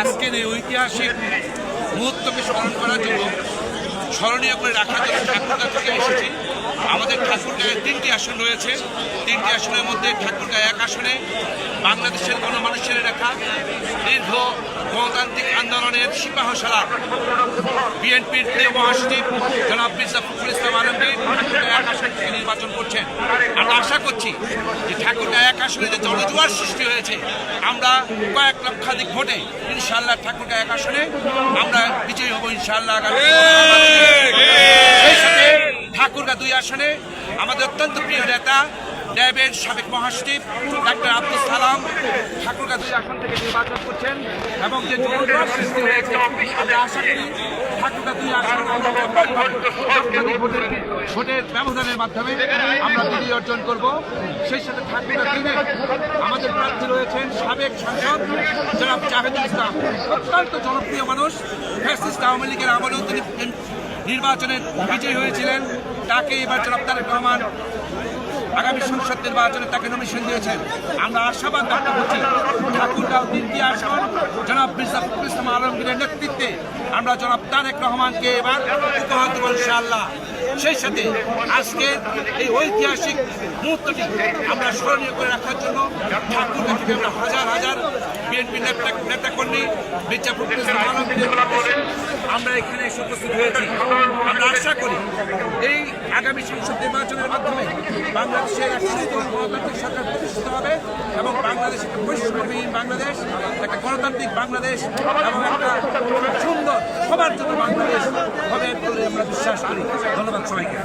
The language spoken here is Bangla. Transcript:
আজকের এই ঐতিহাসিক মুহূর্তকে স্মরণ করার জন্য স্মরণীয় করে রাখার জন্য ঠাকুরগাঁ থেকে এসেছি। আমাদের ঠাকুরগাঁয়ে তিনটি আসন রয়েছে। তিনটি আসনের মধ্যে ঠাকুরগাঁ এক আসনে, বাংলাদেশের গণমানুষের রেখা দীর্ঘ গণতান্ত্রিক আন্দোলনের সিপাহশালা। বিএনপির মহাসচিব জনাব মির্জা ফখরুল ইসলাম আলমগীর এক আসন থেকে নির্বাচন করছেন। আমরা আশা করছি যে ঠাকুরগাঁ এক আসনে যে জনজোয়ার সৃষ্টি হয়েছে, আমরা কয়েক লক্ষাধিক ভোটে ইনশাল্লাহ ঠাকুরগাঁ এক আসনে আমরা বিজয়ী হব সাথে ঠাকুরগাঁ দুই আসনে আমাদের অত্যন্ত প্রিয় নেতা ন্যাবের সাবেক মহাসচিব ডাক্তার আব্দুল সালাম ঠাকুরগাঁ দুই আসন থেকে নির্বাচন করছেন এবং যে জনজোয়ার সৃষ্টি হয়েছে, আমরা আশা করি ঠাকুরগাঁ দুই আসন ভোটের ব্যবধানের মাধ্যমে আমরা অর্জন করব। সেই সাথে থাকবে না তিনে। আমাদের প্রার্থী রয়েছেন সাবেক সাংসদ জনাব জাভেদুল ইসলাম। অত্যন্ত জনপ্রিয় মানুষ। ফ্যাসিস্ট আওয়ামী লীগের আমলেও তিনি নির্বাচনে বিজয়ী হয়েছিলেন। তাকে এবার জনাব তারেক রহমান আগামী সংসদ নির্বাচনে তাকে নমিশন দিয়েছেন। আমরা আশাবাদ ব্যক্ত করছি ঠাকুরগাঁও তিনটি আসন জনাব মির্জা ইসলাম আলমগীরের নেতৃত্বে আমরা জনাব তারেক রহমানকে এবার উপহার দেবো ইনশাআল্লাহ। সেই সাথে আজকে এই ঐতিহাসিক মুহূর্তটি আমরা স্মরণীয় করে রাখার জন্য ঠাকুরগাঁ থেকে আমরা হাজার হাজার বিএনপি নেতা নেতাকর্মী মির্জা ফখরুল ইসলাম আমরা এখানে এসে উপস্থিত হয়েছি। আমরা আশা করি এই আগামী সংসদ নির্বাচনের মাধ্যমে বাংলাদেশের গণতান্ত্রিক সরকার প্রতিষ্ঠিত হবে এবং বাংলাদেশ একটা বৈষম্যবিহীন বাংলাদেশ, একটা গণতান্ত্রিক বাংলাদেশ এবং একটা সুন্দর, সবার জন্য বাংলাদেশ আমরা বিশ্বাস করি। ধন্যবাদ সবাইকে।